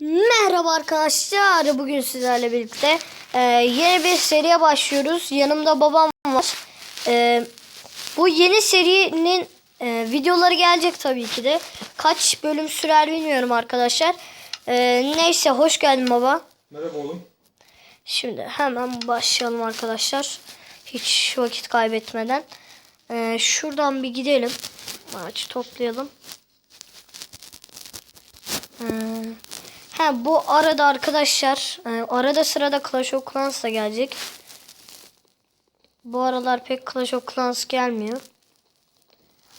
Merhaba arkadaşlar. Bugün sizlerle birlikte e, yeni bir seriye başlıyoruz. Yanımda babam var. E, bu yeni serinin e, videoları gelecek tabii ki de. Kaç bölüm sürer bilmiyorum arkadaşlar. E, neyse hoş geldin baba. Merhaba oğlum. Şimdi hemen başlayalım arkadaşlar. Hiç vakit kaybetmeden. E, şuradan bir gidelim. Ağaç toplayalım. E, Ha bu arada arkadaşlar e, arada sırada Clash of Clans da gelecek. Bu aralar pek Clash of Clans gelmiyor.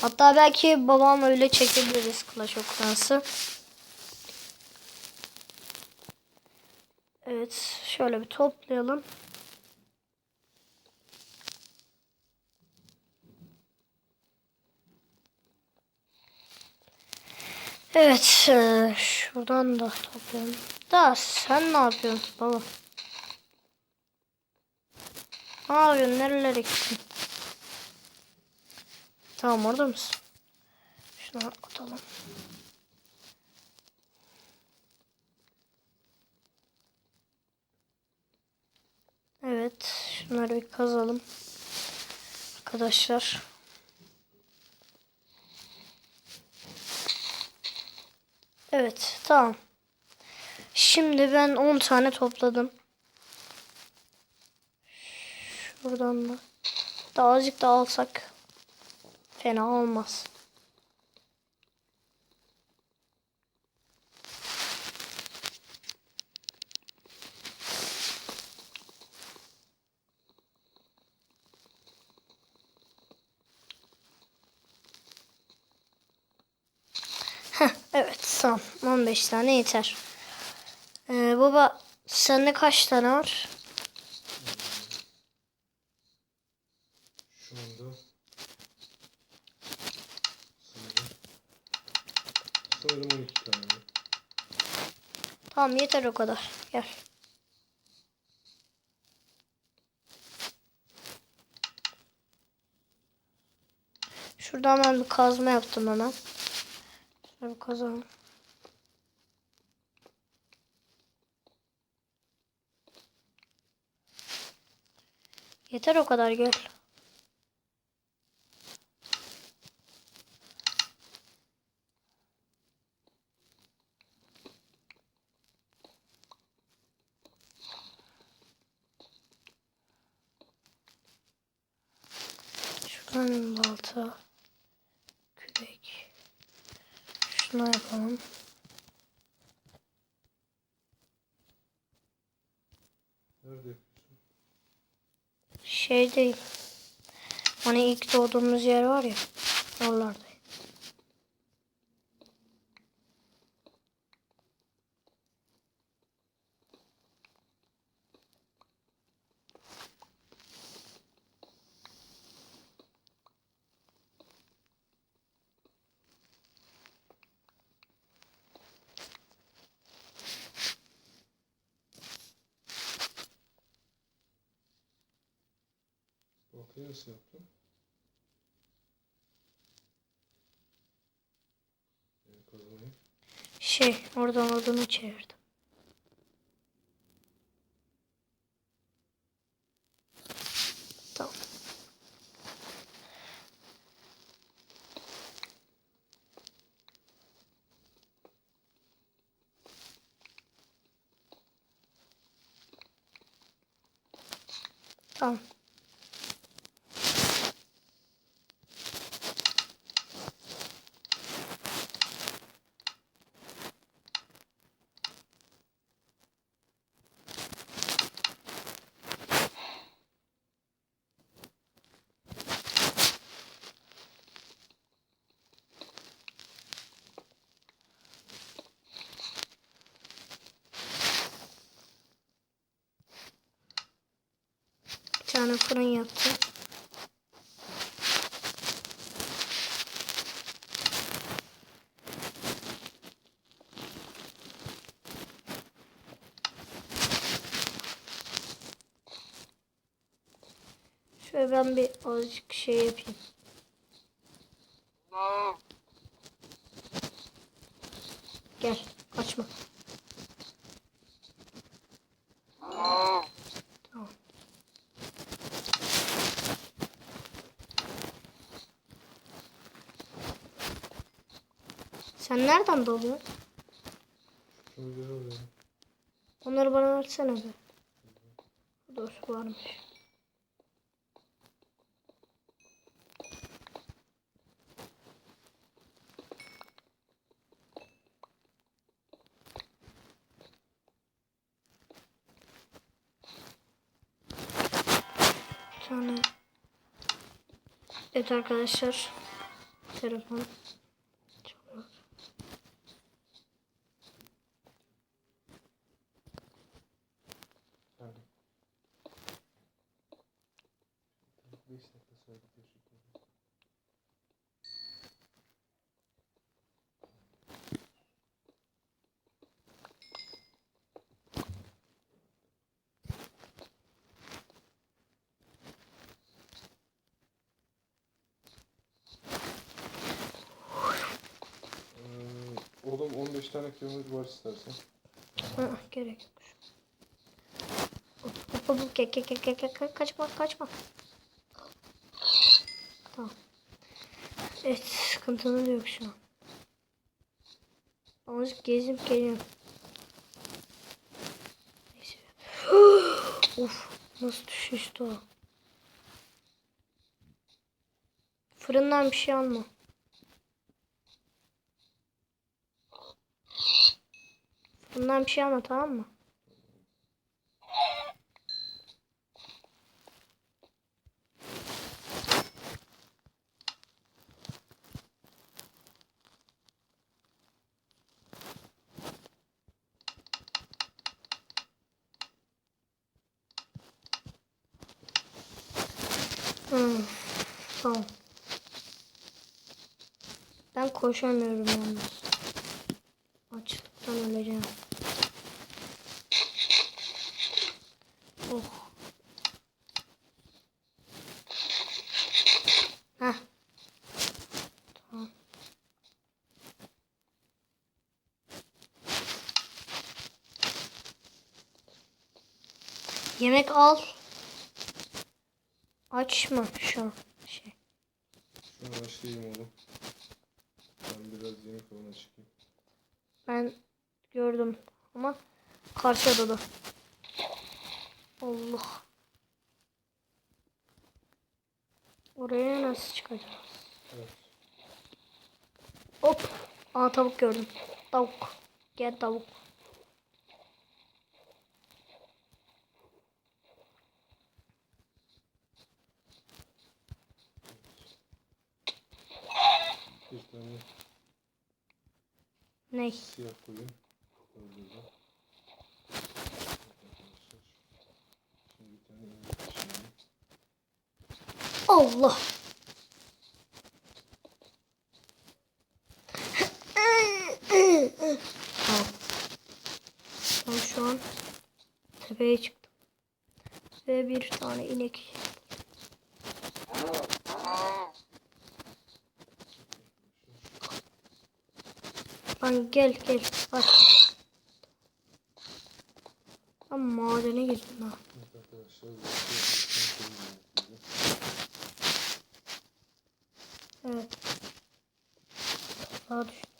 Hatta belki babamla öyle çekebiliriz Clash of Clans'ı. Evet şöyle bir toplayalım. Evet, e, şuradan da toplayalım. Da sen ne yapıyorsun baba? Ne yapıyorsun? Nerelere gittin? Tamam orada mısın? Şunu atalım. Evet, şunları bir kazalım. Arkadaşlar. Evet tamam. Şimdi ben 10 tane topladım. Şuradan da. Daha azıcık da alsak fena olmaz. Heh, evet tamam 15 tane yeter. Ee, baba sende kaç tane var? Şu anda sanırım, sanırım 12 tane. Tamam yeter o kadar. Gel. Şuradan ben bir kazma yaptım hemen. Şöyle bir kazalım. Yeter o kadar gel. Şuradan balta, kürek. Şunu yapalım. Nerede yapıyorsun? Şey değil. Hani ilk doğduğumuz yer var ya. Oralarda. Baltayı nasıl kazmayı. Şey oradan odunu çevirdim. Tamam. Tamam. Tane fırın yaptım. Şöyle ben bir azıcık şey yapayım. Gel kaçma. Sen nereden oraya. Onları bana versene be. Dur varmış. Tane. Evet arkadaşlar. Telefon. Oğlum 15 tane kömür var istersen. Ha, gerek yok. Hop gel gel gel gel gel. kaçma kaçma. Tamam. Evet sıkıntımız yok şu an. Azıcık gezip geliyorum. Neyse. of nasıl düşüştü o. Fırından bir şey alma. Fırından bir şey alma tamam mı? Hmm. Ben koşamıyorum yalnız. Açlıktan öleceğim. Oh. Heh. Tamam. Yemek al. Açma şu an şey. Şunu başlayayım oğlum. Ben biraz yemek falan çıkayım. Ben gördüm ama karşı odada. Allah. Oraya nasıl çıkacağız? Evet. Hop. Aa tavuk gördüm. Tavuk. Gel tavuk. Bir tane Ney? siyah inek pişireyim. Allah. Tamam. Ben şu an tepeye çıktım. Ve bir tane inek. Lan gel gel. Bak. Lan madene girdim ha. Evet. Sağa düştüm.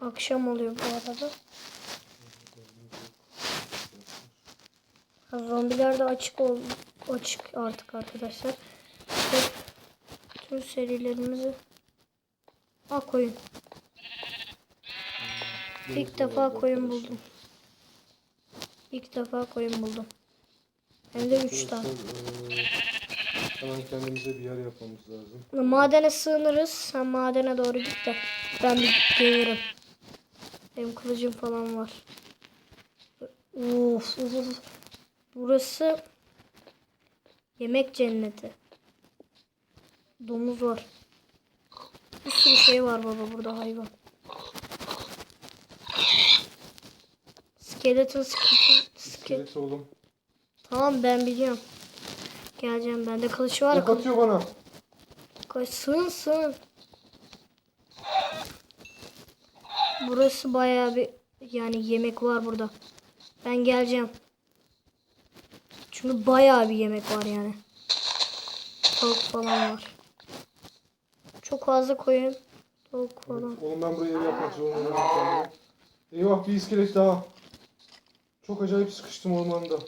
Akşam oluyor bu arada. Ha, Zombiler de açık ol açık artık arkadaşlar. Ve tüm serilerimizi Aa koyun. İlk defa koyun buldum. İlk defa koyun buldum. Hem de 3 tane. Hemen kendimize bir yer yapmamız lazım. Madene sığınırız. Sen madene doğru git de. Ben bir gelirim. Benim kılıcım falan var. Of, of, of. Burası yemek cenneti. Domuz var. Bir sürü şey var baba burada hayvan. Skeleton skeleton skelet. Oğlum. Tamam ben biliyorum. Geleceğim bende kılıç var. Ok atıyor bana. Kaç sığın sığın. Burası bayağı bir yani yemek var burada. Ben geleceğim. Çünkü bayağı bir yemek var yani. Tavuk falan var. Çok fazla koyun. Tavuk falan. Oğlum ben buraya ev yapmak zorundayım. Eyvah bir iskelet daha. Çok acayip sıkıştım ormanda.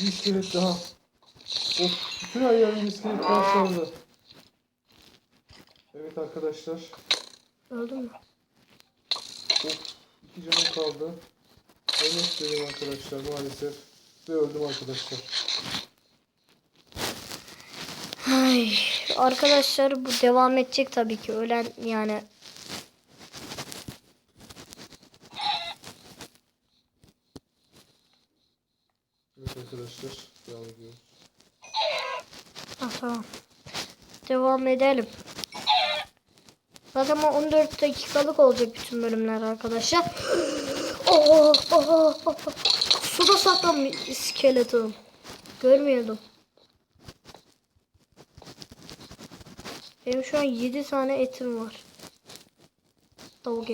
Bir iskelet daha. Of, bütün her yerim iskelet parçalandı. Evet arkadaşlar. Öldün mü? Of, iki canım kaldı. Ölmek üzereyim arkadaşlar maalesef. Ve öldüm arkadaşlar. Ay, arkadaşlar bu devam edecek tabii ki. Ölen yani Evet arkadaşlar. Devam ediyoruz. Ah, tamam. Devam edelim. Zaten bu 14 dakikalık olacak bütün bölümler arkadaşlar. Oh, oh, oh, oh. Suda saklanmış iskeleton. Görmüyordum. Benim şu an 7 tane etim var. Tavuk.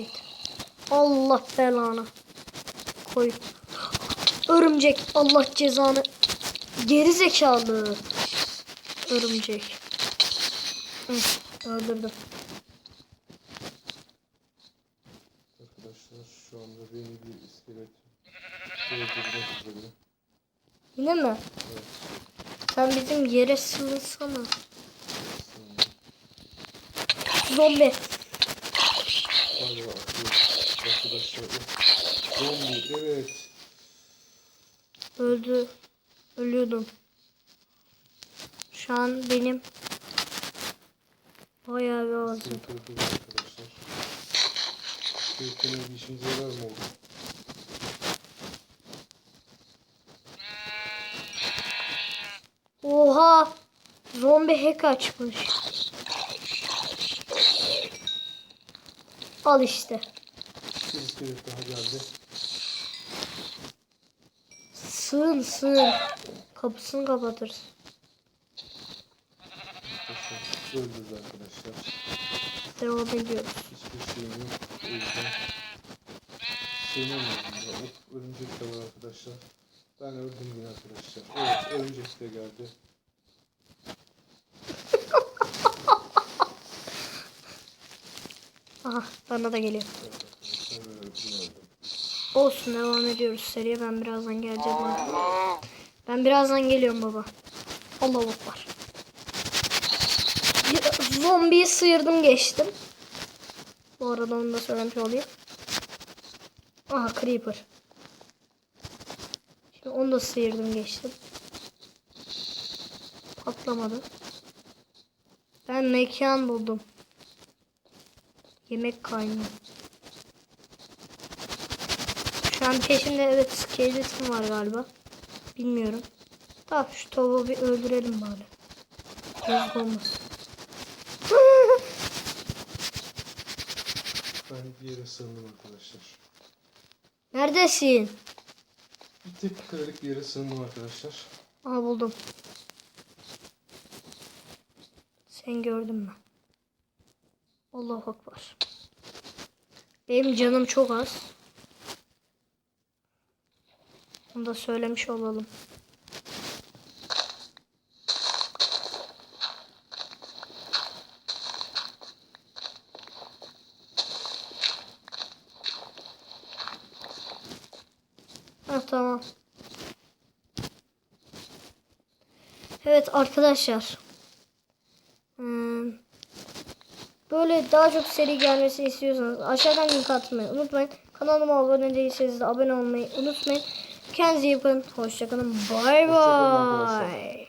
Allah belanı. Koy. Örümcek. Allah cezanı. Geri zekalı. Örümcek. Hı, öldürdüm. Arkadaşlar şu anda beni bir iskelet öldürmek üzere. Yine mi? Evet. Sen bizim yere sığınsana. Zombi. Zombi evet. Öldü. Ölüyordum. Şu an benim bayağı bir ağzım. Arkadaşlar. İskeletlerin bir işimize yarar mı oldu? Oha! Zombi hack açmış. Al işte. Bir iskelet daha geldi. Sığın sığın. Kapısını kapatırız. Öldürdü arkadaşlar. Devam ediyoruz. Hiçbir şeyim yok. O yüzden sığınamıyorum ya. Of örümcek de var arkadaşlar. Ben öldüm yine arkadaşlar. Evet örümcek de geldi. Aha bana da geliyor. Olsun devam ediyoruz seriye. Ben birazdan geleceğim. Ben birazdan geliyorum baba. Allah var. Zombiyi sıyırdım geçtim. Bu arada onu da söylemiş olayım. Aha creeper. Şimdi onu da sıyırdım geçtim. Patlamadı. Ben mekan buldum. Yemek kaynıyor. Şu an peşimde evet skeleton var galiba. Bilmiyorum. Tamam şu tavuğu bir öldürelim bari. Yazık olmaz. Ben bir yere sığındım arkadaşlar. Neredesin? Bir tek karelik bir yere sığındım arkadaşlar. Aha buldum. Sen gördün mü? Allahu Akbar. Benim canım çok az. Onu da söylemiş olalım. Tamam. Evet arkadaşlar. Hmm, Böyle daha çok seri gelmesini istiyorsanız aşağıdan link atmayı unutmayın. Kanalıma abone değilseniz de abone olmayı unutmayın. Kendinize iyi bakın. Hoşçakalın. Bay bay.